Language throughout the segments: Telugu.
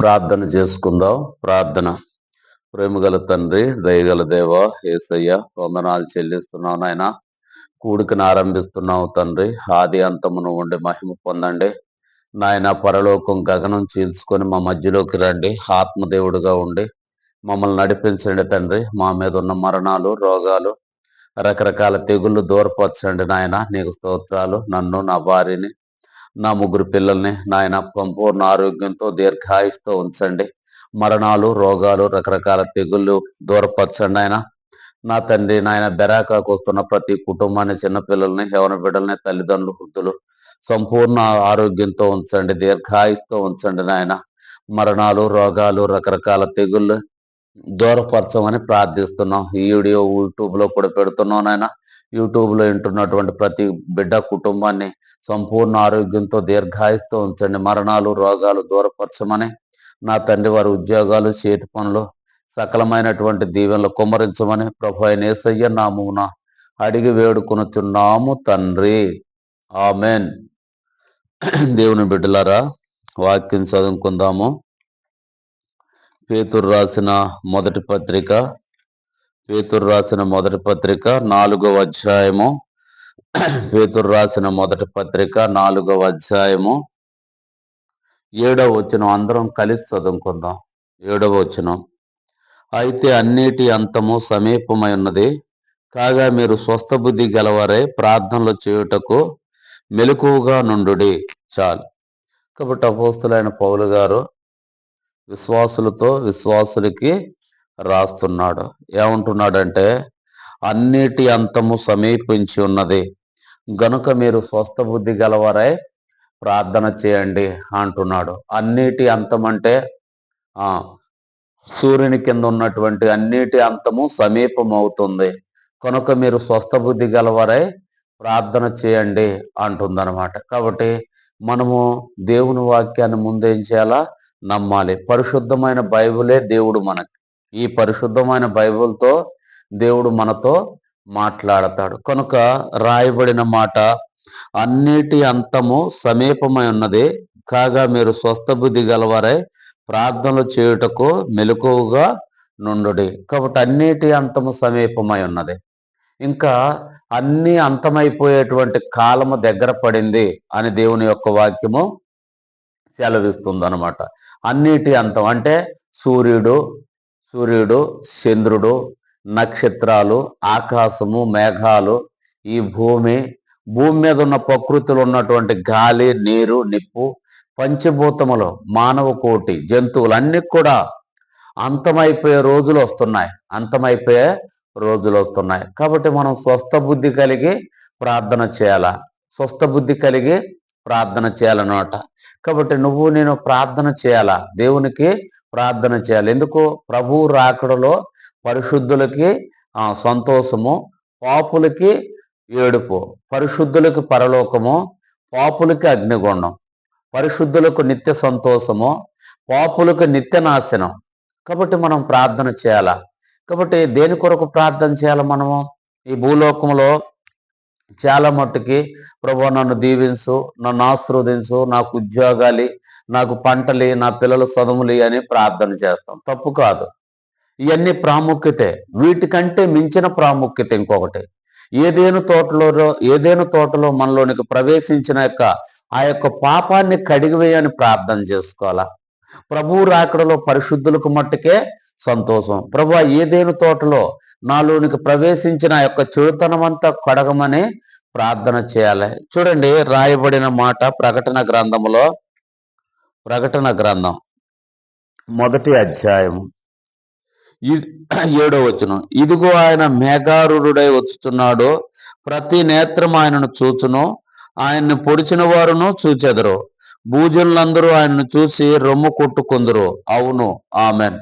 ప్రార్థన చేసుకుందాం. ప్రార్థన. ప్రేమగల తండ్రి దయగల దేవ ఏసయ్య వందనాలు చెల్లిస్తున్నావు నాయన. కూడికను ఆరంభిస్తున్నావు తండ్రి. ఆది అంతమును ఉండి మహిమ పొందండి. నాయన పరలోకం గగనం చీల్చుకొని మా మధ్యలోకి రండి. ఆత్మదేవుడుగా ఉండి మమ్మల్ని నడిపించండి తండ్రి. మా మీద ఉన్న మరణాలు రోగాలు రకరకాల తెగుళ్ళు దూరపరచండి నాయన. నీకు స్తోత్రాలు. నన్ను నా భార్యని నా ముగ్గురు పిల్లల్ని నాయన సంపూర్ణ ఆరోగ్యంతో దీర్ఘాయుస్తో ఉంచండి. మరణాలు రోగాలు రకరకాల తెగుళ్ళు దూరపరచండి ఆయన నా తండ్రి నాయన బెరాకాకు వస్తున్న ప్రతి కుటుంబాన్ని చిన్నపిల్లల్ని యవన బిడ్డల్ని తల్లిదండ్రులు వృద్ధులు సంపూర్ణ ఆరోగ్యంతో ఉంచండి దీర్ఘాయుస్తో ఉంచండి నాయన. మరణాలు రోగాలు రకరకాల తెగుళ్ళు దూరపరచమని ప్రార్థిస్తున్నాం. ఈ వీడియో యూట్యూబ్లో కూడా పెడుతున్నాం నాయన. యూట్యూబ్లో వింటున్నటువంటి ప్రతి బిడ్డ కుటుంబాన్ని సంపూర్ణ ఆరోగ్యంతో దీర్ఘాయుస్తో ఉంచండి. మరణాలు రోగాలు దూరపరచమని నా తండ్రి వారి ఉద్యోగాలు చేతి పనులు సకలమైనటువంటి దీవెనలు కుమ్మరించమని ప్రభు అయిన ఏసయ్య నామున అడిగి వేడుకొనుచున్నాము తండ్రి. ఆమెన్. దేవుని బిడ్డలారా వాక్యం చదువుకుందాము. పేతురు రాసిన మొదటి పత్రిక పేతురు రాసిన మొదటి పత్రిక నాలుగవ అధ్యాయము. పేతురు రాసిన మొదటి పత్రిక నాలుగవ అధ్యాయము. ఏడవ వచనం అందరం కలిసి చదువుకుందాం. ఏడవ వచనం. అయితే అన్నిటి అంతము సమీపమై ఉన్నది. కాగా మీరు స్వస్థ బుద్ధి గలవారే ప్రార్థనలు చేయుటకు మెలకువగా నుండుడి. చాలు. కాబట్టి అపోస్తులైన పౌలు గారు విశ్వాసులతో విశ్వాసులకి రాస్తున్నాడు. ఏమంటున్నాడంటే అన్నిటి అంతము సమీపించి ఉన్నది. గనుక మీరు స్వస్థ బుద్ధి గలవారై ప్రార్థన చేయండి అంటున్నాడు. అన్నిటి అంతం అంటే ఆ సూర్యుని కింద ఉన్నటువంటి అన్నిటి అంతము సమీపం అవుతుంది కనుక మీరు స్వస్థ బుద్ధి గలవారై ప్రార్థన చేయండి అంటుందన్నమాట. కాబట్టి మనము దేవుని వాక్యాన్ని ముందేం చేయాలా? నమ్మాలి. పరిశుద్ధమైన బైబిలే దేవుడు మనకి. ఈ పరిశుద్ధమైన బైబిల్తో దేవుడు మనతో మాట్లాడతాడు. కనుక రాయబడిన మాట అన్నిటి అంతము సమీపమై ఉన్నది. కాగా మీరు స్వస్థ బుద్ధి గలవారై ప్రార్థనలు చేయుటకు మెలకువగా నుండుడి. కాబట్టి అన్నిటి అంతము సమీపమై ఉన్నది. ఇంకా అన్ని అంతమైపోయేటువంటి కాలము దగ్గర పడింది అని దేవుని యొక్క వాక్యము సెలవిస్తుంది అనమాట అన్నిటి అంతం అంటే సూర్యుడు సూర్యుడు చంద్రుడు నక్షత్రాలు ఆకాశము మేఘాలు ఈ భూమి భూమి మీద ఉన్న ప్రకృతిలో ఉన్నటువంటి గాలి నీరు నిప్పు పంచభూతములు మానవ కోటి జంతువులు అన్నీ కూడా అంతమైపోయే రోజులు వస్తున్నాయి. అంతమైపోయే రోజులు వస్తున్నాయి. కాబట్టి మనం స్వస్థ బుద్ధి కలిగి ప్రార్థన చేయాలా? స్వస్థ బుద్ధి కలిగి ప్రార్థన చేయాలన్నమాట. కాబట్టి నువ్వు నేను ప్రార్థన చేయాలా? దేవునికి ప్రార్థన చేయాలి. ఎందుకు? ప్రభు రాకడలో పరిశుద్ధులకి సంతోషము పాపులకి ఏడుపు పరిశుద్ధులకు పరలోకము పాపులకి అగ్నిగుండం పరిశుద్ధులకు నిత్య సంతోషము పాపులకు నిత్య నాశనం. కాబట్టి మనం ప్రార్థన చేయాలా? కాబట్టి దేని కొరకు ప్రార్థన చేయాలి మనము? ఈ భూలోకంలో చాలా మట్టుకి ప్రభు నన్ను దీవించు నన్ను ఆశీర్వదించు నాకు ఉద్యోగాలి నాకు పంటలి నా పిల్లలు చదువులు అని ప్రార్థన చేస్తాం. తప్పు కాదు. ఇవన్నీ ప్రాముఖ్యతే. వీటికంటే మించిన ప్రాముఖ్యత ఇంకొకటి. ఏదేను తోటలో ఏదేను తోటలో మనలోనికి ప్రవేశించిన యొక్క ఆ యొక్క పాపాన్ని కడిగివేయని ప్రార్థన చేసుకోవాలా? ప్రభు రాకడలో పరిశుద్ధులకు మట్టుకే సంతోషం. ప్రభు ఏదేను తోటలో నాలోనికి ప్రవేశించిన యొక్క చెడుతనమంతా కడగమని ప్రార్థన చేయాలి. చూడండి రాయబడిన మాట ప్రకటన గ్రంథములో ప్రకటన గ్రంథం మొదటి అధ్యాయం. ఏడో వచనం. ఇదిగో ఆయన మేఘారుడై వచ్చుతున్నాడు ప్రతి నేత్రం ఆయనను చూచును. ఆయన్ని పొడిచిన వారును చూచెదరు. భూజనులందరూ ఆయన్ను చూసి రొమ్ము కొట్టుకుందరు. అవును ఆమెన్.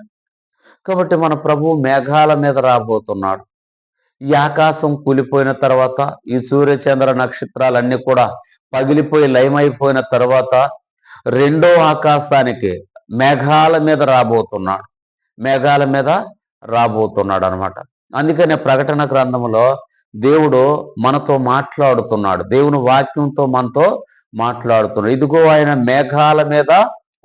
కాబట్టి మన ప్రభు మేఘాల మీద రాబోతున్నాడు. ఈ ఆకాశం కూలిపోయిన తర్వాత ఈ సూర్యచంద్ర నక్షత్రాలన్నీ కూడా పగిలిపోయి లయమైపోయిన తర్వాత రెండో ఆకాశానికి మేఘాల మీద రాబోతున్నాడు. మేఘాల మీద రాబోతున్నాడు అనమాట అందుకనే ప్రకటన గ్రంథంలో దేవుడు మనతో మాట్లాడుతున్నాడు. దేవుని వాక్యంతో మనతో మాట్లాడుతున్నాడు. ఇదిగో ఆయన మేఘాల మీద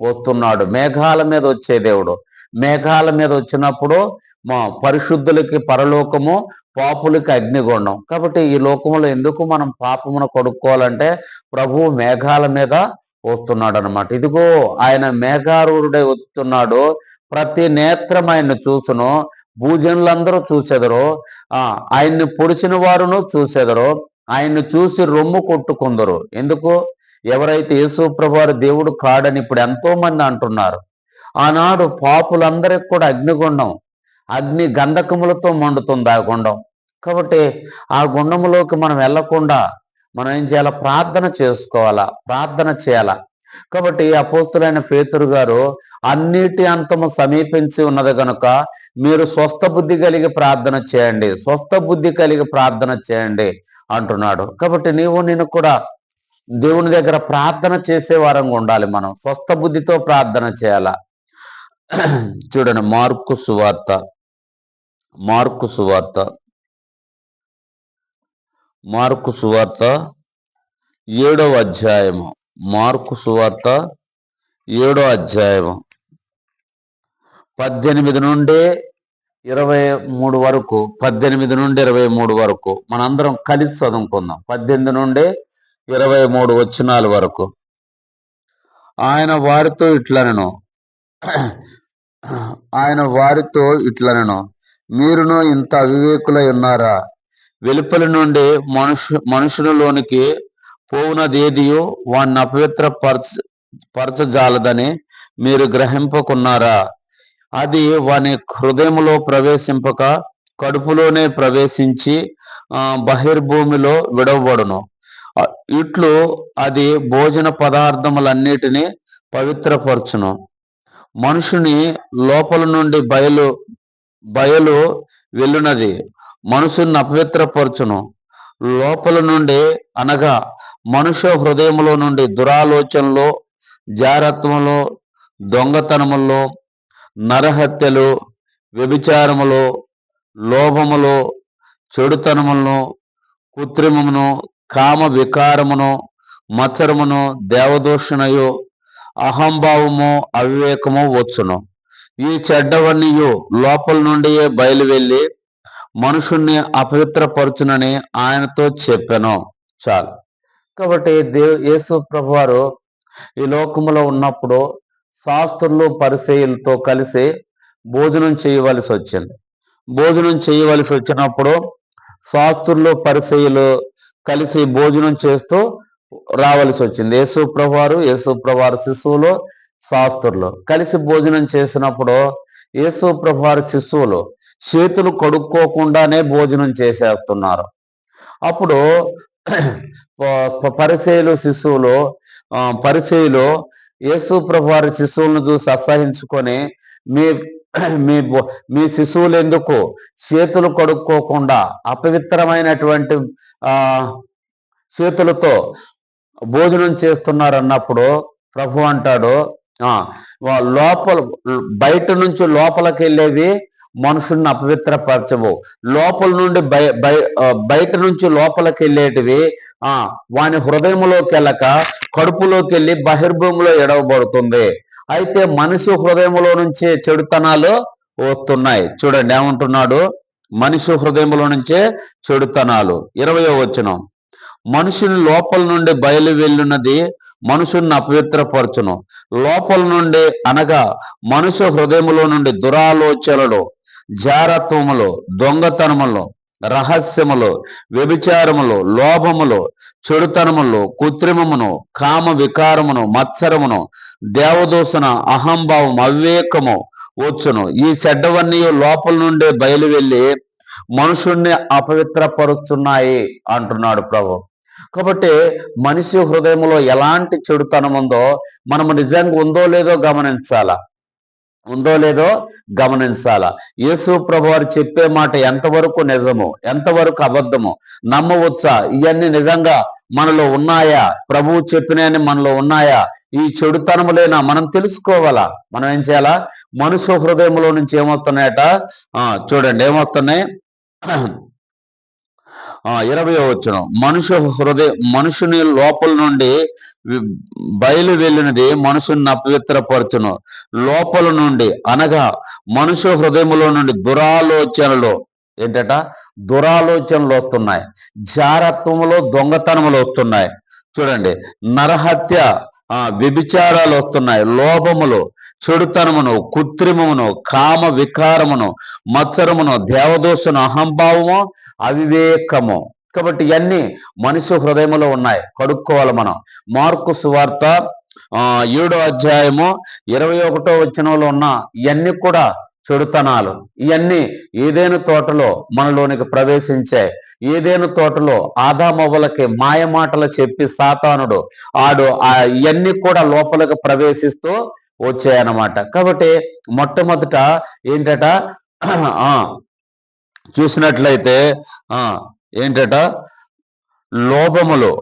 వస్తున్నాడు. మేఘాల మీద వచ్చే దేవుడు. మేఘాల మీద వచ్చినప్పుడు మా పరిశుద్ధులకి పరలోకము పాపులకి అగ్నిగుండం. కాబట్టి ఈ లోకంలో ఎందుకు మనం పాపమును కొడుక్కోవాలంటే ప్రభువు మేఘాల మీద వస్తున్నాడు అనమాట ఇదిగో ఆయన మేఘారూఢుడై వస్తున్నాడు. ప్రతి నేత్రం ఆయన చూసును. భూజనులందరూ చూసెదరు. ఆ ఆయన్ని పొడిచిన వారును చూసెదరు. ఆయన్ని చూసి రొమ్ము కొట్టుకుందరు. ఎందుకు? ఎవరైతే యేసు ప్రభువారు దేవుడు కాడని ఇప్పుడు ఎంతో మంది అంటున్నారు. ఆనాడు పాపులందరికి కూడా అగ్నిగుండం అగ్ని గంధకములతో మండుతుంది ఆ గుండం. కాబట్టి ఆ గుండంలోకి మనం వెళ్ళకుండా మనం ఏం చేయాలా? ప్రార్థన చేసుకోవాలా? ప్రార్థన చేయాలా? కాబట్టి అపోస్తులైన పేతురు గారు అన్నిటి అంతము సమీపించి ఉన్నది కనుక మీరు స్వస్థ బుద్ధి కలిగి ప్రార్థన చేయండి. స్వస్థ బుద్ధి కలిగి ప్రార్థన చేయండి అంటున్నాడు. కాబట్టి నీవు నేను కూడా దేవుని దగ్గర ప్రార్థన చేసే వారంగా ఉండాలి మనం. స్వస్థ బుద్ధితో ప్రార్థన చేయాలా? చూడండి మార్కు సువార్త. మార్కు సువార్త. మార్కు సువార్త ఏడవ అధ్యాయము. మార్కు సువార్త ఏడో అధ్యాయం పద్దెనిమిది నుండి ఇరవై మూడు వరకు పద్దెనిమిది నుండి ఇరవై మూడు వరకు మనందరం కలిసి చదువుకుందాం. పద్దెనిమిది నుండి ఇరవై మూడు వచ్చినాల వరకు. ఆయన వారితో ఇట్లనను. ఆయన వారితో ఇట్లనను. మీరును ఇంత అవివేకులై ఉన్నారా? వెలుపలి నుండి మనుషు మనుషులలోనికి పోవునదేదియో వాణ్ణి అపవిత్ర పరచ పరచజాలదని మీరు గ్రహింపకున్నారా? అది వాని హృదయములో ప్రవేశింపక కడుపులోనే ప్రవేశించి బహిర్భూమిలో విడవబడును. ఇట్లు అది భోజన పదార్థములన్నిటినీ పవిత్రపరచును. మనుషుని లోపల నుండి బయలు బయలు వెళ్ళునది. మనుషుని అపవిత్రపరచును. లోపల నుండి అనగా మనుష్య హృదయములో నుండి దురాలోచనలో జారత్వంలో దొంగతనములో నరహత్యలు వ్యభిచారములో లోభములో చెడుతనములను కృత్రిమమును కామ వికారమును మత్సరమును దేవదూషణయు అహంభావము అవివేకము వచ్చును. ఈ చెడ్డవన్నీయు లోపల నుండియే బయలు వెళ్ళి మనుషుణ్ణి అపవిత్రపరచునని ఆయనతో చెప్పాను. చాలు. కాబట్టి దేవ్ యేసు ప్రభువారు ఈ లోకములో ఉన్నప్పుడు శాస్త్రులు పరిచయులతో కలిసి భోజనం చేయవలసి వచ్చింది. భోజనం చేయవలసి వచ్చినప్పుడు శాస్త్రులు పరిచయులు కలిసి భోజనం చేస్తూ రావలసి వచ్చింది. యేసు ప్రభువారు యేసు ప్రభువారు శిశువులు శాస్త్రులు కలిసి భోజనం చేసినప్పుడు యేసు ప్రభువారు శిశువులు చేతులు కడుక్కోకుండానే భోజనం చేసేస్తున్నారు. అప్పుడు పరిచయలు శిశువులు పరిచయలు పరిచయులు యేసు ప్రభువారి శిశువులను చూసి అసహించుకొని మీ మీ మీ శిశువులు ఎందుకు చేతులు కడుక్కోకుండా అపవిత్రమైనటువంటి చేతులతో భోజనం చేస్తున్నారు అన్నప్పుడు ప్రభు అంటాడు లోపల బయట నుంచి లోపలికి వెళ్ళేవి మనుషుల్ని అపవిత్రపరచవు. లోపల నుండి బయ బయట నుంచి లోపలికి వెళ్ళేటివి ఆ వాని హృదయంలోకి వెళ్ళక కడుపులోకి వెళ్ళి బహిర్భూమిలో ఎడవబడుతుంది. అయితే మనిషి హృదయంలో నుంచి చెడుతనాలు వస్తున్నాయి. చూడండి ఏమంటున్నాడు? మనిషి హృదయంలో నుంచే చెడుతనాలు. ఇరవయో వచనం. మనుషుని లోపల నుండి బయలు వెళ్ళున్నది మనుషుని అపవిత్రపరచును. లోపల నుండి అనగా మనుషు హృదయములో నుండి దురాలోచనలు జారత్వములో దొంగతనములు రహస్యములు వ్యభిచారములు లోభములో చెడుతనములు కృత్రిమమును కామ వికారమును మత్సరమును దేవదూషణ అహంభావం అవివేకము వచ్చును. ఈ చెడ్డవన్నీ లోపల నుండే బయలు వెళ్ళి మనుషుణ్ణి అపవిత్రపరుస్తున్నాయి అంటున్నాడు ప్రభు. కాబట్టి మనిషి హృదయంలో ఎలాంటి చెడుతనం ఉందో మనము నిజంగా ఉందో లేదో గమనించాలా? ఉందో లేదో గమనించాలా. యేసు ప్రభు వారు చెప్పే మాట ఎంతవరకు నిజము ఎంతవరకు అబద్ధము నమ్మవచ్చా? ఇవన్నీ నిజంగా మనలో ఉన్నాయా? ప్రభువు చెప్పినని మనలో ఉన్నాయా? ఈ చెడుతనములేనా మనం తెలుసుకోవాలా? మనం ఏం చేయాలా? మనుషు హృదయంలో నుంచి ఏమవుతున్నాయట చూడండి ఏమవుతున్నాయి ఇరవై వచ్చిన మనుషు హృదయ మనుషుని లోపల నుండి బయలు వెళ్ళినది మనుషుని అపవిత్రపరచును లోపల నుండి అనగా మనుషు హృదయములో నుండి దురాలోచనలు ఏంటట? దురాలోచనలు వస్తున్నాయి. జారత్వములో దొంగతనములు వస్తున్నాయి. చూడండి నరహత్య వ్యభిచారాలు వస్తున్నాయి. లోభములు చెడుతనమును కృత్రిమమును కామ వికారమును మత్సరమును దేవదోషను అహంభావము అవివేకము. కాబట్టి ఇవన్నీ మనిషి హృదయంలో ఉన్నాయి. కడుక్కోవాలి మనం. మార్కు సువార్త ఆ ఏడో అధ్యాయము ఇరవై ఒకటో వచనంలో ఉన్న ఇవన్నీ కూడా చెడుతనాలు. ఇవన్నీ ఏదైనా తోటలో మనలోనికి ప్రవేశించాయి ఏదైనా తోటలో ఆదామవ్వలకి మాయమాటలు చెప్పి సాతానుడు ఆడు ఆ ఇవన్నీ కూడా లోపలికి ప్రవేశిస్తూ వచ్చాయన్నమాట. కాబట్టి మొట్టమొదట ఏంటట? ఆ చూసినట్లయితే ఆ ఏంటట? లోభములు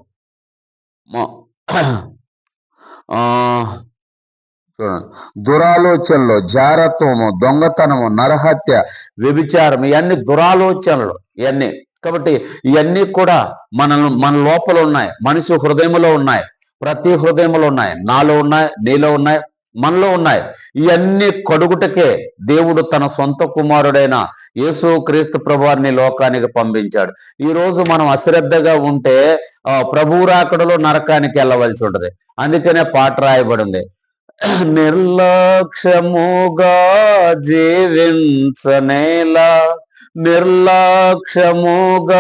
దురాలోచనలు జారత్వము దొంగతనము నరహత్య వ్యభిచారం ఇవన్నీ దురాలోచనలు ఇవన్నీ. కాబట్టి ఇవన్నీ కూడా మన మన లోపల ఉన్నాయి. మనిషి హృదయంలో ఉన్నాయి. ప్రతి హృదయంలో ఉన్నాయి. నాలో ఉన్నాయి నీలో ఉన్నాయి. మనలో ఉన్నాయి. ఇవన్నీ కడుగుటకే దేవుడు తన సొంత కుమారుడైన యేసు క్రీస్తు ప్రభువారిని లోకానికి పంపించాడు. ఈ రోజు మనం అశ్రద్ధగా ఉంటే ఆ ప్రభువు రాకడలో నరకానికి వెళ్ళవలసి ఉంటుంది. అందుకనే పాట రాయబడింది. నిర్లక్ష్యముగా జీవించనేలా నిర్లక్ష్యముగా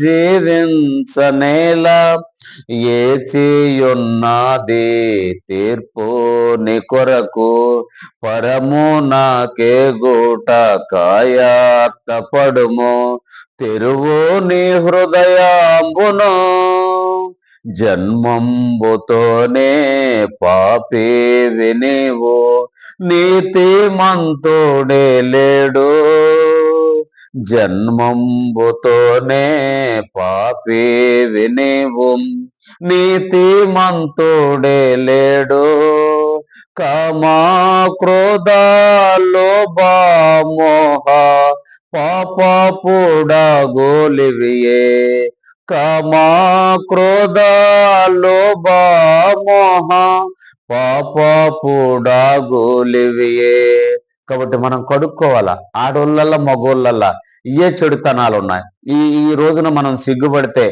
జీవించనేల ఏ చేయున్నది తీర్పు ని కొరకు. పరము నాకే గూట కాయాత్తపడుము తెరువు నీ హృదయాంబును. జన్మంబుతోనే పాపి వినివు నీతి మంతుడే లేడు. జన్మంబుతోనే పాపి వినివు. నీతి మంతుడే లేడు. కామా క్రోధాలో బామోహ పాప గోలివియే కామా క్రోధాలో బామోహ పాప గోలివియే కాబట్టి మనం కడుక్కోవాలా? ఆడోళ్ళల్లా మగోళ్ళల్లా ఇయే చెడుతనాలు ఉన్నాయి ఈ ఈ రోజున మనం సిగ్గుపడితే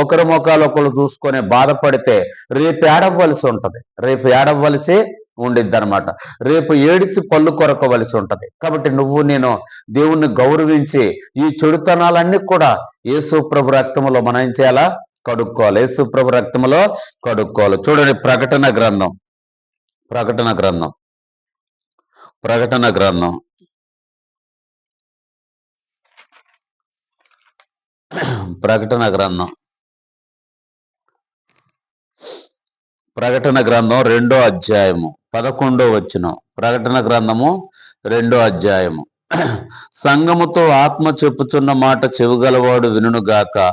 ఒకరి ముఖాలు ఒకరు చూసుకొని బాధపడితే రేపు ఏడవలసి ఉంటది. రేపు ఏడవలసి ఉండిద్ది అనమాట రేపు ఏడిచి పళ్ళు కొరకవలసి ఉంటది. కాబట్టి నువ్వు నేను దేవుణ్ణి గౌరవించి ఈ చెడుతనాలన్నీ కూడా ఏసుప్రభు రక్తములో మనం ఏం చేయాలా? కడుక్కోవాలి. యేసుప్రభు రక్తములో కడుక్కోవాలి. చూడండి ప్రకటన గ్రంథం. ప్రకటన గ్రంథం. ప్రకటన గ్రంథం. ప్రకటన గ్రంథం. ప్రకటన గ్రంథం రెండో అధ్యాయము పదకొండో వచ్చిన ప్రకటన గ్రంథము రెండో అధ్యాయము. సంగముతో ఆత్మ చెప్పుచున్న మాట చెవుగలవాడు వినుగాక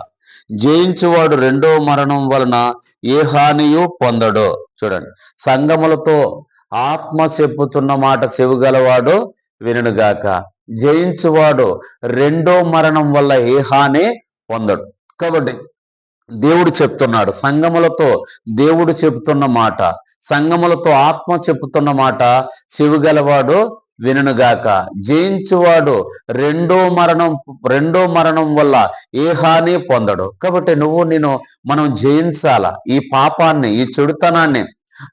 జయించువాడు రెండో మరణం వలన ఏ హానియు పొందడో. చూడండి. సంగములతో ఆత్మ చెప్పుతున్న మాట చెవిగలవాడు వినుగాక జయించువాడు రెండో మరణం వల్ల ఏ హాని పొందడు. కాబట్టి దేవుడు చెప్తున్నాడు సంగములతో దేవుడు చెబుతున్న మాట సంగములతో ఆత్మ చెప్పుతున్న మాట చెవిగలవాడు వినుగాక జయించువాడు రెండో మరణం రెండో మరణం వల్ల ఏ హాని పొందడు. కాబట్టి నువ్వు నేను మనం జయించాల? ఈ పాపాన్ని ఈ చెడుతనాన్ని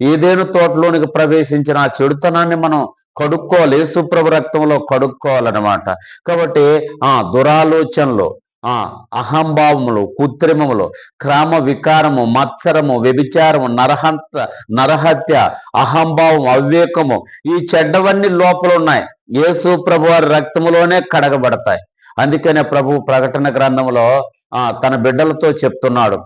ఏదేను తోటలోనికి ప్రవేశించిన ఆ చెడుతనాన్ని మనం కడుక్కోవాలి. యేసుప్రభు రక్తంలో కడుక్కోవాలన్నమాట. కాబట్టి ఆ దురాలోచనలు ఆ అహంభావములు కృత్రిమములు క్రామ వికారము మత్సరము వ్యభిచారము నరహంత నరహత్య అహంభావం అవివేకము ఈ చెడ్డవన్నీ లోపల ఉన్నాయి. యేసు ప్రభు వారి రక్తములోనే కడగబడతాయి. అందుకనే ప్రభు ప్రకటన గ్రంథంలో ఆ తన బిడ్డలతో చెప్తున్నాడు.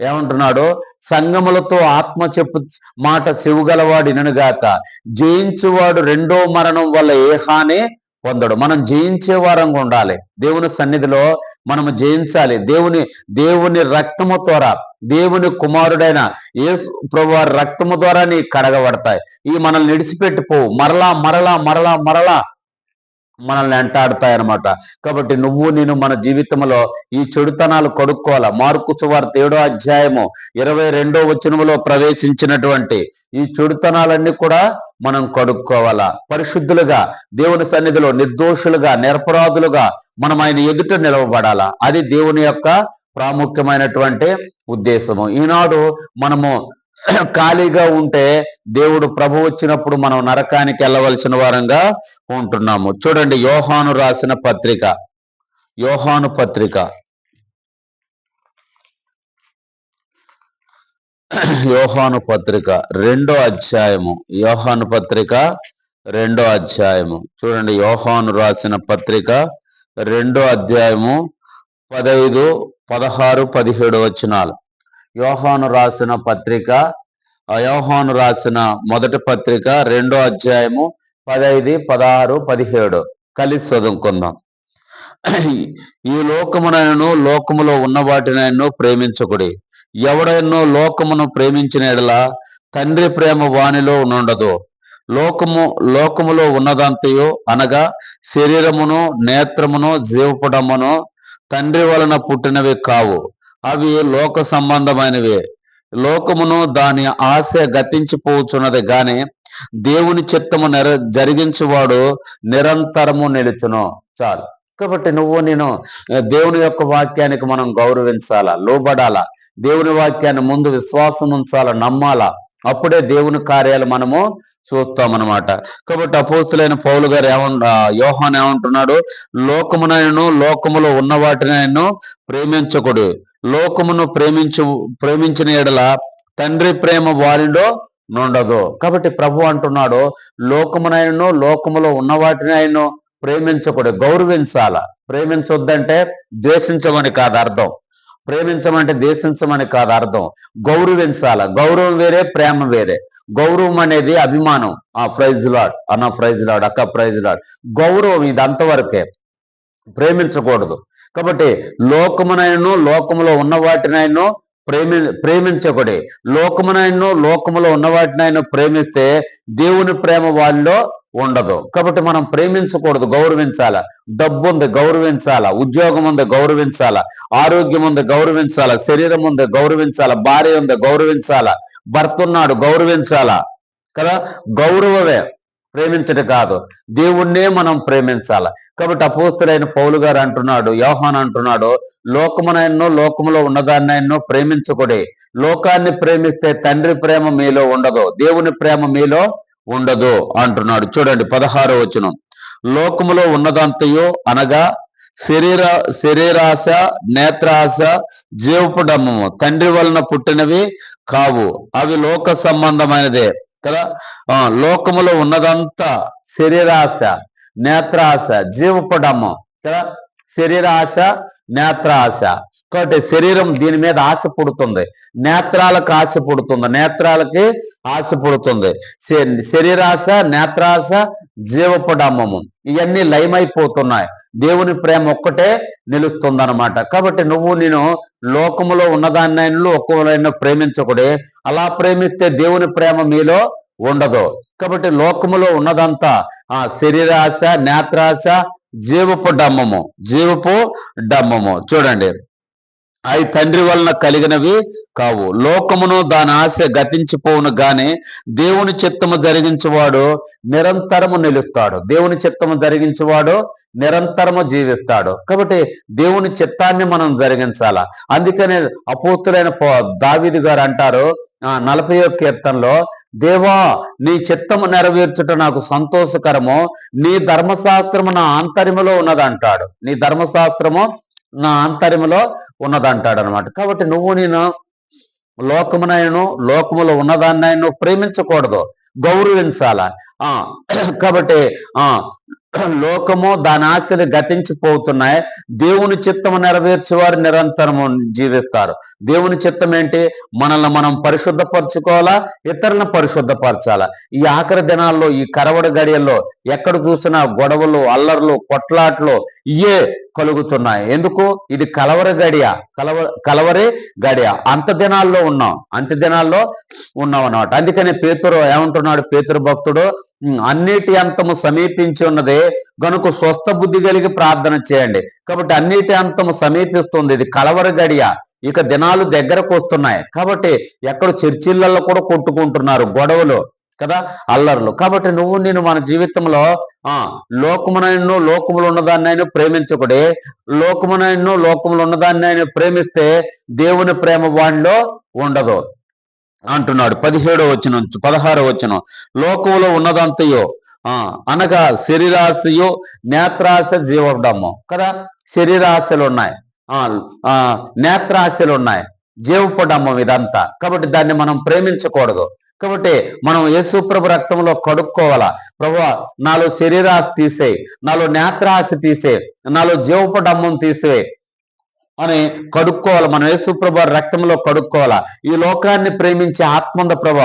ఏమంటున్నాడు? సంగములతో ఆత్మ చెప్పు మాట చెవుగలవాడు ఇననుగాక జయించువాడు రెండో మరణం వల్ల ఏ హాని పొందడు. మనం జయించే వారంగా ఉండాలి. దేవుని సన్నిధిలో మనం జయించాలి. దేవుని దేవుని రక్తము ద్వారా దేవుని కుమారుడైన ఏ ప్రభు రక్తము ద్వారా నీ కడగబడతాయి. ఈ మనల్ని నిడిచిపెట్టిపోవు మరలా మరలా మరలా మరలా మనల్ని వెంటాడుతాయన్నమాట కాబట్టి నువ్వు నేను మన జీవితంలో ఈ చెడుతనాలు కడుక్కోవాలా? మార్కు సువార్త ఏడో అధ్యాయము ఇరవై రెండో వచనములో ప్రవేశించినటువంటి ఈ చెడుతనాలన్నీ కూడా మనం కడుక్కోవాలా? పరిశుద్ధులుగా దేవుని సన్నిధిలో నిర్దోషులుగా నిరపరాధులుగా మనం ఆయన ఎదుట నిలవబడాలా? అది దేవుని యొక్క ప్రాముఖ్యమైనటువంటి ఉద్దేశము. ఈనాడు మనము ఖాళీగా ఉంటే దేవుడు ప్రభు వచ్చినప్పుడు మనం నరకానికి వెళ్ళవలసిన వారంగా ఉంటున్నాము. చూడండి యోహాను రాసిన పత్రిక. యోహాను పత్రిక. యోహాను పత్రిక రెండో అధ్యాయము. యోహాను పత్రిక రెండో అధ్యాయము. చూడండి యోహాను రాసిన పత్రిక రెండో అధ్యాయము పదైదు పదహారు పదిహేడు వచనాలు. యోహాను రాసిన పత్రిక యోహాను రాసిన మొదటి పత్రిక రెండో అధ్యాయము పదైదు పదహారు పదిహేడు. కలిసి చదువుకుందాం. ఈ లోకమునైనను లోకములో ఉన్న వాటినైనా ప్రేమించకుడి. ఎవడైనా లోకమును ప్రేమించిన ఎడల తండ్రి ప్రేమ వాణిలో నుండదు. లోకము లోకములో ఉన్నదంతయు అనగా శరీరమును నేత్రమును జీవపడమును తండ్రి వలన పుట్టినవి కావు. అవి లోక సంబంధమైనవి. లోకమును దాని ఆశ గతించిపోతున్నది గాని దేవుని చిత్తము నెర జరిగించేవాడు నిరంతరము నిలుచును. చాలు. కాబట్టి నువ్వు నేను దేవుని యొక్క వాక్యానికి మనం గౌరవించాలా లోబడాలా? దేవుని వాక్యాన్ని ముందు విశ్వాసం ఉంచాలా నమ్మాలా? అప్పుడే దేవుని కార్యాలు మనము చూస్తామన్నమాట. కాబట్టి అపోస్తులైన పౌలు గారు ఏమన్ యోహాన్ ఏమంటున్నాడు? లోకమునైనను లోకములో ఉన్న వాటినైనా ప్రేమించకూడదు లోకమును ప్రేమించు ప్రేమించిన ఎడల తండ్రి ప్రేమ వారిలో నుండదు. కాబట్టి ప్రభు అంటున్నాడు లోకమునైనను లోకములో ఉన్న వాటినైనా ప్రేమించకూడదు. గౌరవించాల. ప్రేమించొద్దంటే ద్వేషించమని కాదు అర్థం. ప్రేమించమంటే దేశించమని కాదు అర్థం. గౌరవించాల. గౌరవం వేరే ప్రేమ వేరే. గౌరవం అనేది అభిమానం. ఆ ప్రైజ్ లాడ్. అన్న ప్రైజ్ లాడ్. అక్క ప్రైజ్ లాడ్. గౌరవం ఇది అంతవరకే. ప్రేమించకూడదు. కాబట్టి లోకమునైనను లోకములో ఉన్న వాటినైనా ప్రేమి ప్రేమించకూడే లోకమునైనా లోకములో ఉన్న వాటినైనా ప్రేమిస్తే దేవుని ప్రేమ వాళ్ళలో ఉండదు. కాబట్టి మనం ప్రేమించకూడదు గౌరవించాల? డబ్బు ఉంది గౌరవించాల? ఉద్యోగం ఉంది గౌరవించాల? ఆరోగ్యం ఉంది గౌరవించాల? శరీరం ఉంది గౌరవించాల? భార్య ఉంది గౌరవించాల? భర్త ఉన్నాడు గౌరవించాల? కదా? గౌరవమే. ప్రేమించడం కాదు. దేవుణ్ణే మనం ప్రేమించాల. కాబట్టి అపోస్తులైన పౌలు గారు అంటున్నాడు యోహాన్ అంటున్నాడు లోకమునైనో లోకములో ఉన్నదాన్నైనో ప్రేమించకూడే. లోకాన్ని ప్రేమిస్తే తండ్రి ప్రేమ మీలో ఉండదు దేవుని ప్రేమ మీలో ఉండదు అంటున్నాడు. చూడండి పదహారో వచనం. లోకములో ఉన్నదంతయో అనగా శరీర శరీరాశ నేత్రాశ జీవపుడము. తండ్రి వలన పుట్టినవి కావు. అవి లోక సంబంధమైనదే. కదా? లోకములో ఉన్నదంతా శరీరాశ నేత్రాశ జీవపడము కదా? శరీరాశ నేత్రాశ. కాబట్టి శరీరం దీని మీద ఆశ పుడుతుంది. నేత్రాలకు ఆశ పుడుతుంది. నేత్రాలకి ఆశ పుడుతుంది. శరీరాశ నేత్రాశ జీవపడమము ఇవన్నీ లయమైపోతున్నాయి. దేవుని ప్రేమ ఒక్కటే నిలుస్తుందన్నమాట. కాబట్టి నువ్వు నేను లోకములో ఉన్నదాన్నైనా ఒక్కలైనా ప్రేమించకూడే. అలా ప్రేమిస్తే దేవుని ప్రేమ మీలో ఉండదు. కాబట్టి లోకములో ఉన్నదంతా ఆ శరీరాశ నేత్రాశ జీవపు డమ్మము జీవపు డమ్మము. చూడండి. అవి తండ్రి వలన కలిగినవి కావు. లోకమును దాని ఆశ గతించిపోవును గాని దేవుని చిత్తము జరిగించువాడు నిరంతరము నిలుస్తాడు. దేవుని చిత్తము జరిగించువాడు నిరంతరము జీవిస్తాడు. కాబట్టి దేవుని చిత్తాన్ని మనం జరిగించాలా? అందుకనే అపోతులైన దావిది గారు అంటారు ఆ నలభై కీర్తనలో దేవా నీ చిత్తము నెరవేర్చుట నాకు సంతోషకరము. నీ ధర్మశాస్త్రము నా ఆంతర్యములో ఉన్నదంటాడు. నీ ధర్మశాస్త్రము నా ఆంతర్యములో ఉన్నదంటాడు అనమాట కాబట్టి నువ్వు నేను లోకమునైను లోకములో ఉన్నదాన్నైను ప్రేమించకూడదు. గౌరవించాల? ఆ కాబట్టి ఆ లోకము దాని ఆశలు గతించిపోతున్నాయి. దేవుని చిత్తము నెరవేర్చేవారు నిరంతరము జీవిస్తారు. దేవుని చిత్తం ఏంటి? మనల్ని మనం పరిశుద్ధపరచుకోవాలా? ఇతరులను పరిశుద్ధపరచాలా? ఈ ఆఖరి దినాల్లో ఈ కరవడు గడియల్లో ఎక్కడ చూసినా గొడవలు అల్లర్లు కొట్లాట్లు ఇయే కలుగుతున్నాయి. ఎందుకు? ఇది కలవర గడియ కలవ కలవరి గడియ. అంత దినాల్లో ఉన్నాం. అంత దినాల్లో ఉన్నాం అన్నమాట అందుకని పేతురు ఏమంటున్నాడు? పేతురు భక్తుడు అన్నిటి అంతము సమీపించి ఉన్నది. గనుక స్వస్థ బుద్ధి కలిగి ప్రార్థన చేయండి. కాబట్టి అన్నిటి అంతము సమీపిస్తుంది. ఇది కలవర గడియ. ఇక దినాలు దగ్గరకు వస్తున్నాయి. కాబట్టి ఎక్కడ చర్చిలలో కూడా కొట్టుకుంటున్నారు. గొడవలు కదా అల్లర్లు. కాబట్టి నువ్వు నేను మన జీవితంలో ఆ లోకమునైను లోకములు ఉన్నదాన్ని ప్రేమించకుడే. లోకమునైను లోకములు ఉన్నదాన్ని ఆయన ప్రేమిస్తే దేవుని ప్రేమ వాణిలో ఉండదు. అంటున్నాడు. పదిహేడో వచ్చిన పదహారో వచ్చిన లోకంలో ఉన్నదంతయో ఆ అనగా శరీరాశయో నేత్రాశ జీవడము కదా? శరీరాశలు ఉన్నాయి. ఆ నేత్రాశలు ఉన్నాయి. జీవపడము ఇదంతా. కాబట్టి దాన్ని మనం ప్రేమించకూడదు. కాబట్టి మనం యేసుప్రభు రక్తంలో కడుక్కోవాలా? ప్రభు నాలో శరీరాశ తీసే నాలో నేత్రాశ తీసే నాలో జీవపడమ్మం తీసే అని కడుక్కోవాలి. మనం యేసుప్రభ రక్తంలో కడుక్కోవాలా? ఈ లోకాన్ని ప్రేమించే ఆత్మంద ప్రభ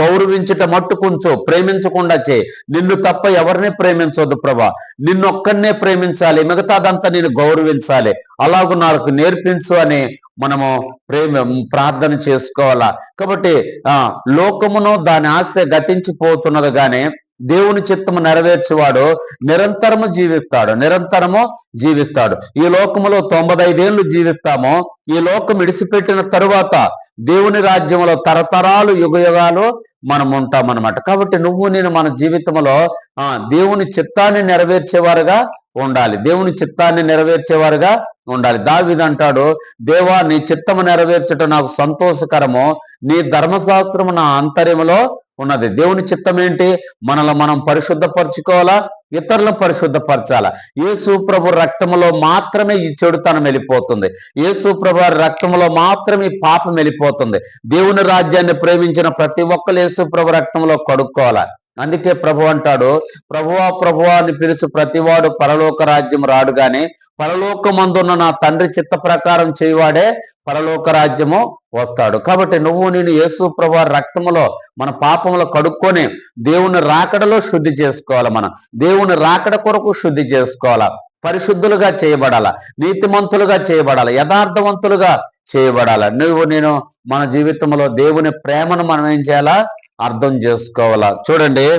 గౌరవించుట మట్టుకుంచు ప్రేమించకుండా చే. నిన్ను తప్ప ఎవరిని ప్రేమించవద్దు ప్రభ. నిన్నొక్కనే ప్రేమించాలి. మిగతాదంతా నేను గౌరవించాలి. అలాగూ నాకు నేర్పించు అని మనము ప్రేమ ప్రార్థన చేసుకోవాలా. కాబట్టి ఆ లోకమును దాని ఆశ గతించిపోతున్నది కానీ దేవుని చిత్తము నెరవేర్చేవాడు నిరంతరము జీవిస్తాడు నిరంతరము జీవిస్తాడు. ఈ లోకములో తొంభై ఐదేళ్ళు జీవిస్తాము. ఈ లోకం విడిసిపెట్టిన తరువాత దేవుని రాజ్యంలో తరతరాలు యుగయుగాలు మనం ఉంటామన్నమాట కాబట్టి నువ్వు నేను మన జీవితంలో ఆ దేవుని చిత్తాన్ని నెరవేర్చేవారుగా ఉండాలి. దేవుని చిత్తాన్ని నెరవేర్చేవారుగా ఉండాలి. దావిది అంటాడు దేవా నీ చిత్తము నెరవేర్చడం నాకు సంతోషకరము. నీ ధర్మశాస్త్రము నా అంతర్యములో ఉన్నది. దేవుని చిత్తం ఏంటి? మనల్ని మనం పరిశుద్ధపరచుకోవాలా? ఇతరులను పరిశుద్ధపరచాలా? యేసు ప్రభు రక్తములో మాత్రమే ఈ చెడుతనం వెళ్ళిపోతుంది. యేసు ప్రభు రక్తములో మాత్రమే ఈ పాపం వెళ్ళిపోతుంది. దేవుని రాజ్యాన్ని ప్రేమించిన ప్రతి ఒక్కరు యేసు ప్రభు రక్తంలో కడుక్కోవాలా? అందుకే ప్రభు అంటాడు ప్రభువా ప్రభువా అని పిలుచు ప్రతివాడు పరలోక రాజ్యం రాడు గాని పరలోకమందున్న నా తండ్రి చిత్త ప్రకారం చేయవాడే పరలోక రాజ్యము వస్తాడు. కాబట్టి నువ్వు నేను యేసు ప్రభు రక్తములో మన పాపంలో కడుక్కొని దేవుని రాకడలో శుద్ధి చేసుకోవాలి మనం? దేవుని రాకడ కొరకు శుద్ధి చేసుకోవాలా? పరిశుద్ధులుగా చేయబడాల? నీతిమంతులుగా చేయబడాలి? యథార్థవంతులుగా చేయబడాల? నువ్వు నేను మన జీవితంలో దేవుని ప్రేమను మనం ఏం చేయాలా? అర్థం చేసుకోవాలా? చూడండి.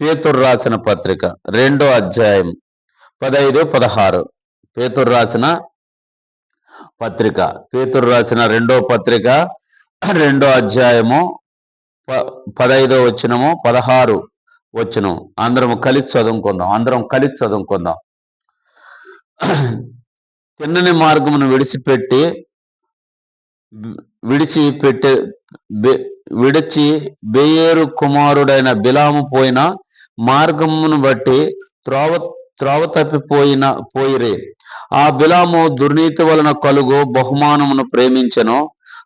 పేతురు రాసిన పత్రిక రెండో అధ్యాయం పదహైదు పదహారు. పేతురు రాసిన పత్రిక. పేతురు రాసిన రెండో పత్రిక రెండో అధ్యాయము ప- పదైదో వచ్చినము పదహారు వచ్చినం అందరం కలిసి చదువుకుందాం. అందరం కలిసి చదువుకుందాం. తిన్నని మార్గమును విడిచిపెట్టి విడిచిపెట్టి విడిచి బేయేరు కుమారుడైన బిలాము పోయిన మార్గమును బట్టి త్రోవ త్రోవ తప్పిపోయిన పోయిరే. ఆ బిలాము దుర్నీతి వలన కలుగు బహుమానమును ప్రేమించెను.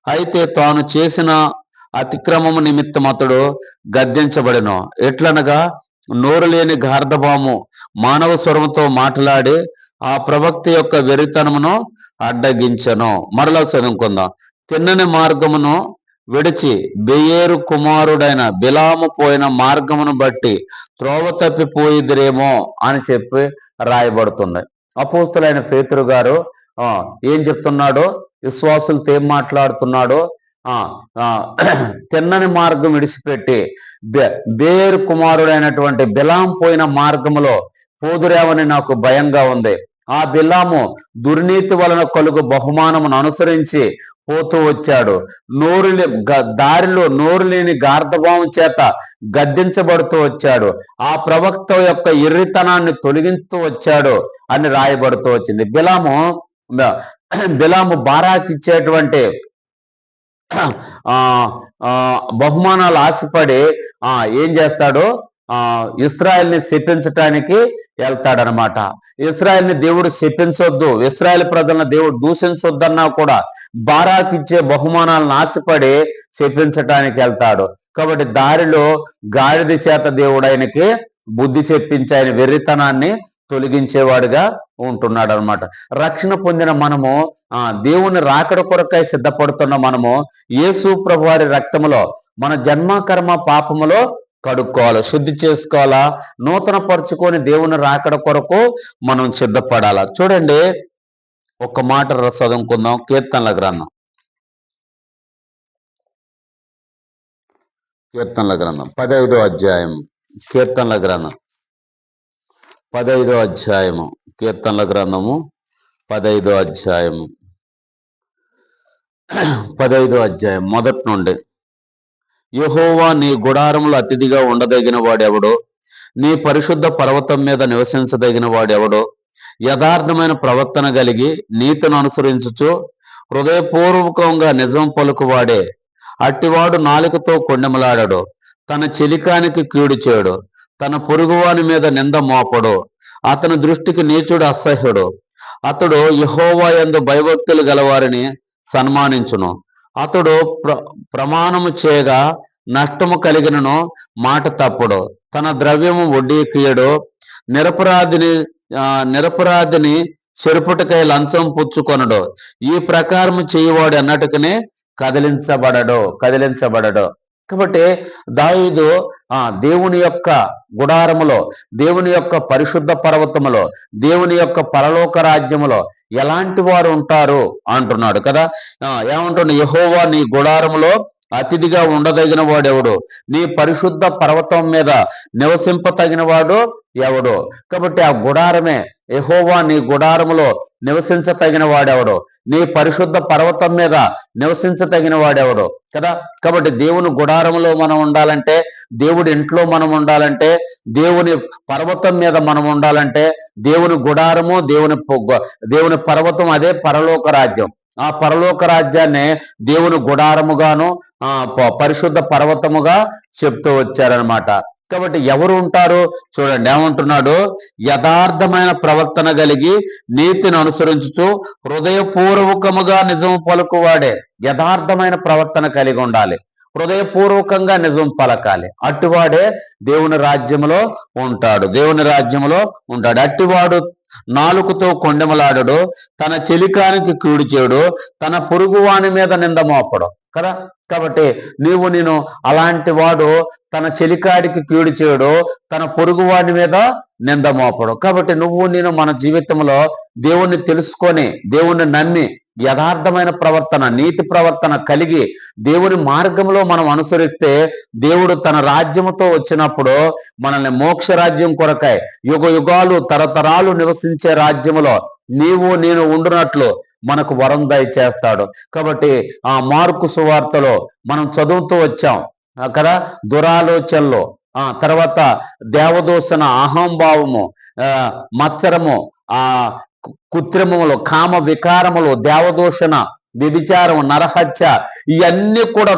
అయితే తాను చేసిన అతిక్రమము నిమిత్తం అతడు గద్దించబడెను. ఎట్లనగా నోరు లేని గార్ధబాము మానవ స్వరముతో మాట్లాడి ఆ ప్రవక్త యొక్క వెరితనమును అడ్డగించెను. మరలా చదువుకుందాం. తిన్నని మార్గమును విడిచి బెయేరు కుమారుడైన బిలాము పోయిన మార్గమును బట్టి త్రోవ తప్పిపోయిద్దిరేమో అని చెప్పి రాయబడుతుంది. అపోస్తులైన పేతురు గారు ఏం చెప్తున్నాడో? విశ్వాసులతో ఏం మాట్లాడుతున్నాడు? తిన్నని మార్గం విడిచిపెట్టి బేరు కుమారుడైనటువంటి బిలాం పోయిన మార్గములో పోదురేవని నాకు భయంగా ఉంది. ఆ బిలాము దుర్నీతి వలన కలుగు బహుమానమును అనుసరించి పోతూ వచ్చాడు. నోరు గ- దారిలో నోరు లేని గార్ధభావం చేత గద్దించబడుతూ వచ్చాడు. ఆ ప్రవక్త యొక్క ఎర్రితనాన్ని తొలగిస్తూ వచ్చాడు అని రాయబడుతూ వచ్చింది. బిలాము బిలాము బారాకి ఇచ్చేటువంటి ఆ ఆ బహుమానాలు ఆశపడి ఆ ఏం చేస్తాడు? ఆ ఇస్రాయల్ని శపించటానికి వెళ్తాడనమాట ఇస్రాయల్ని దేవుడు శపించొద్దు. ఇస్రాయల్ ప్రజలను దేవుడు దూషించొద్దన్నా కూడా బారాకి ఇచ్చే బహుమానాలను ఆశపడి శపించటానికి వెళ్తాడు. కాబట్టి దారిలో గాడిద చేత దేవుడు ఆయనకి బుద్ధి చెప్పించి ఆయన వెర్రితనాన్ని తొలగించేవాడుగా ఉంటున్నాడు అనమాట రక్షణ పొందిన మనము ఆ దేవుని రాకడ కొరకై సిద్ధపడుతున్న మనము యేసు ప్రభు వారి రక్తములో మన జన్మ కర్మ పాపములో కడుక్కోవాలి? శుద్ధి చేసుకోవాలా? నూతన పరుచుకొని దేవుని రాకడ కొరకు మనం సిద్ధపడాలా? చూడండి ఒక మాట చదువుకుందాం కీర్తనల గ్రంథం. కీర్తనల గ్రంథం. పదైదో అధ్యాయం. కీర్తనల గ్రంథం. పదైదో అధ్యాయము. కీర్తనల గ్రంథము పదైదో అధ్యాయము. పదైదో అధ్యాయం మొదటి నుండి. యహోవా నీ గుడారములు అతిథిగా ఉండదగిన వాడెవడో? నీ పరిశుద్ధ పర్వతం మీద నివసించదగిన వాడెవడో? యథార్థమైన ప్రవర్తన కలిగి నీతిని అనుసరించుచు హృదయపూర్వకంగా నిజం పలుకువాడే. అట్టివాడు నాలుకతో కొండెమలాడడు. తన చెలికానికి కీడు చేయడు. తన పొరుగువాని మీద నింద మోపడు. అతని దృష్టికి నీచుడు అసహ్యుడు. అతడు యహోవా ఎందు భయభక్తులు గలవారిని సన్మానించును. అతడు ప్ర ప్రమాణము చేయగా నష్టము కలిగినను మాట తప్పుడు. తన ద్రవ్యము వడ్డీకియడు. నిరపరాధిని నిరపరాధిని చెరుపుటకై లంచం పుచ్చుకొనడు. ఈ ప్రకారం చేయవాడు అన్నట్టుకనే కదిలించబడడు కదిలించబడడు. కాబట్టి దాయిదు ఆ దేవుని యొక్క గుడారములో దేవుని యొక్క పరిశుద్ధ పర్వతములో దేవుని యొక్క పరలోక రాజ్యములో ఎలాంటి వారు ఉంటారు అంటున్నాడు కదా. ఏమంటున్నా యహోవా నీ గుడారములో అతిథిగా ఉండదగిన వాడెవడు? నీ పరిశుద్ధ పర్వతం మీద నివసింపతగిన వాడు ఎవడు? కాబట్టి ఆ గుడారమే ఎహోవా నీ గుడారములో నివసించతగిన వాడెవడు? నీ పరిశుద్ధ పర్వతం మీద నివసించతగిన వాడెవడు? కదా? కాబట్టి దేవుని గుడారములో మనం ఉండాలంటే దేవుడి ఇంట్లో మనం ఉండాలంటే దేవుని పర్వతం మీద మనం ఉండాలంటే దేవుని గుడారము దేవుని దేవుని పర్వతం అదే పరలోక రాజ్యం. ఆ పరలోక రాజ్యాన్ని దేవుని గుడారముగాను ఆ పరిశుద్ధ పర్వతముగా చెప్తూ వచ్చారనమాట కాబట్టి ఎవరు ఉంటారు చూడండి. ఏమంటున్నాడు? యథార్థమైన ప్రవర్తన కలిగి నీతిని అనుసరించుతూ హృదయపూర్వకముగా నిజం పలుకువాడే. యథార్థమైన ప్రవర్తన కలిగి ఉండాలి. హృదయపూర్వకంగా నిజం పలకాలి. అట్టివాడే దేవుని రాజ్యములో ఉంటాడు. దేవుని రాజ్యములో ఉంటాడు. అట్టివాడు నాలుగుతో కొండెమలాడడు. తన చెలికానికి కీడుచేడు తన పొరుగువాని మీద నింద మోపడు. కదా? కాబట్టి నీవు నేను అలాంటి వాడు తన చెలికాడికి కీడు చేయడు తన పొరుగువాడి మీద నింద మోపడు. కాబట్టి నువ్వు నేను మన జీవితంలో దేవుణ్ణి తెలుసుకొని దేవుణ్ణి నమ్మి యథార్థమైన ప్రవర్తన నీతి ప్రవర్తన కలిగి దేవుని మార్గంలో మనం అనుసరిస్తే దేవుడు తన రాజ్యముతో వచ్చినప్పుడు మనల్ని మోక్ష రాజ్యం కొరకాయ. యుగ యుగాలు తరతరాలు నివసించే రాజ్యములో నీవు నేను ఉండునట్లు మనకు వరం దయచేస్తాడు. కాబట్టి ఆ మార్కు సువార్తలో మనం చదువుతూ వచ్చాం. అక్కడ దురాలోచనలో. ఆ తర్వాత దేవదోషణ అహంభావము మత్సరము ఆ కృత్రిమములు కామ వికారములు దేవదూషణ వ్యభిచారం నరహత్య ఇవన్నీ కూడా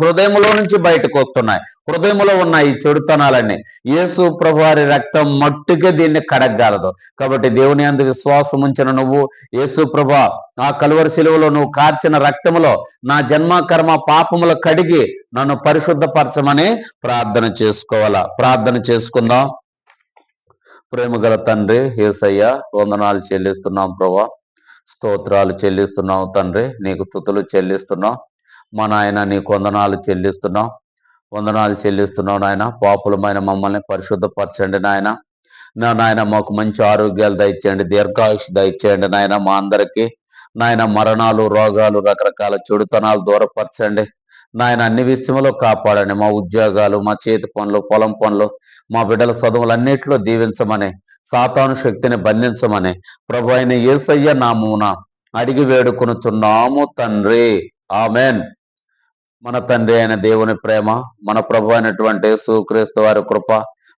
హృదయంలో నుంచి బయటకు వస్తున్నాయి. హృదయంలో ఉన్నాయి ఈ చెడుతనాలన్నీ. యేసు ప్రభువారి రక్తం మట్టుకే దీన్ని కడగలదు కాబట్టి దేవుని అందు విశ్వాసం ఉంచిన నువ్వు యేసు ప్రభ ఆ కలువరి శిలువలో నువ్వు కార్చిన రక్తములో నా జన్మ కర్మ పాపములు కడిగి నన్ను పరిశుద్ధపరచమని ప్రార్థన చేసుకోవాలా? ప్రార్థన చేసుకుందాం. ప్రేమగల తండ్రి ఏసయ్య వందనాలు చెల్లిస్తున్నాం ప్రభా. స్తోత్రాలు చెల్లిస్తున్నావు తండ్రి నీకు స్థుతులు చెల్లిస్తున్నావు మా నాయన నీ కొందనాలు చెల్లిస్తున్నావు వందనాలు చెల్లిస్తున్నావు నాయన. పాపులమైన మమ్మల్ని పరిశుద్ధపరచండి నాయన. నా నాయన మాకు మంచి ఆరోగ్యాలు దయచేయండి దీర్ఘాయుష్ దయచేయండి నాయన. మా అందరికీ నాయన మరణాలు రోగాలు రకరకాల చెడుతనాలు దూరపరచండి. నాయన అన్ని విషయంలో కాపాడండి. మా ఉద్యోగాలు మా చేతి పనులు పొలం పనులు మా బిడ్డల చదువులన్నింటిలో దీవించమని సాతాను శక్తిని బంధించమని. ప్రభు అయిన ఏసయ్య నామూన అడిగి వేడుకొనుచున్నాము తండ్రి. ఆమెన్. మన తండ్రి అయిన దేవుని ప్రేమ మన ప్రభు అయినటువంటి సుక్రీస్తు వారి కృప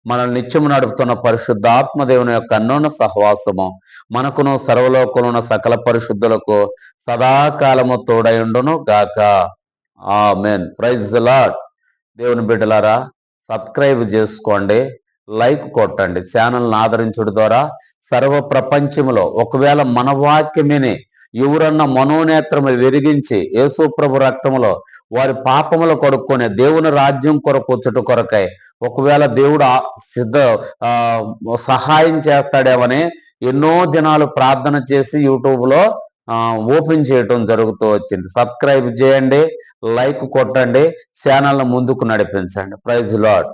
మనల్ని నిత్యము నడుపుతున్న పరిశుద్ధ ఆత్మదేవుని యొక్క అన్నోన సహవాసము మనకును సర్వలోకమున సకల పరిశుద్ధులకు సదాకాలము తోడయుండును గాక. ఆ ప్రైజ్ లాడ్ దేవుని బిడ్డలారా సబ్స్క్రైబ్ చేసుకోండి. లైక్ కొట్టండి. ఛానల్ని ఆదరించడం ద్వారా సర్వ ప్రపంచంలో ఒకవేళ మన వాక్యమిని ఎవరన్న మనోనేత్రము విరిగించి యేసుప్రభు రక్తములో వారి పాపములు కొడుక్కునే దేవుని రాజ్యం కొరకొచ్చుట కొరకై ఒకవేళ దేవుడు సిద్ధ సహాయం చేస్తాడేమని ఎన్నో దినాలు ప్రార్థన చేసి యూట్యూబ్లో ఓపెన్ చేయటం జరుగుతూ వచ్చింది. సబ్స్క్రైబ్ చేయండి లైక్ కొట్టండి ఛానల్ను ముందుకు నడిపించండి. Praise lord